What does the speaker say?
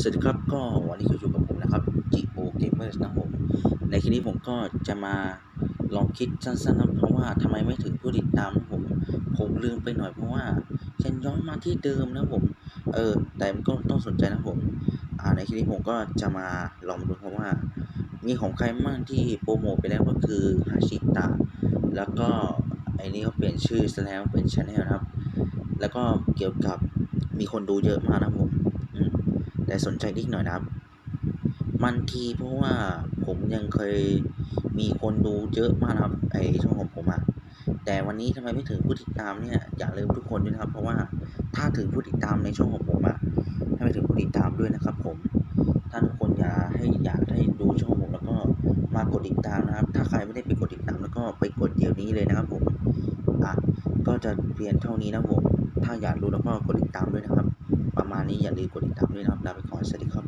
สวัสดีครับก็วันนี้ก็อยู่กับผมนะครับ Geo Gamers นะครับผมในคลิปนี้ผมก็จะมาลองคิดสั้นๆนะเพราะว่าทำไมไม่ถึงผู้ติดตามนะผมผมลืมไปหน่อยเพราะว่าฉันย้อนมาที่เดิมนะผมเออแต่มันก็ต้องสนใจนะผมอ่าในคลิปนี้ผมก็จะมาลองดูเพราะว่า มีของใครบ้างที่โปรโมทไปแล้วก็คือฮาชิตะแล้วก็ไอ้นี่เขาเปลี่ยนชื่อซะแล้วเป็นชาแนลนะครับ แล้วก็เกี่ยวกับมีคนดูเยอะมากนะผม แต่สนใจนิดหน่อยนะครับ มันทีเพราะว่าผมยังเคยมีคนดูเยอะมากนะครับไอช่องของผมอะแต่วันนี้ทำไมไม่ถึงผู้ติดตามเนี่ยอย่าลืมทุกคนด้วยนะครับ เพราะว่าถ้าถึงผู้ติดตามในช่องของผมอะให้ไปถึงผู้ติดตามด้วยนะครับ ผม ถ้าทุกคนอยากให้อยากให้ดูช่องผมแล้วก็มากดติดตามนะครับ ถ้าใครไม่ได้ไปกดติดตามแล้วก็ไปกดเดี๋ยวนี้เลยนะครับผมอะก็จะเพียงเท่านี้นะผม ถ้าอยากรู้แล้วก็กดติดตามด้วยนะครับ ประมาณนี้อย่าลืมกดติดตามด้วยนะครับลาไปก่อนสวัสดีครับ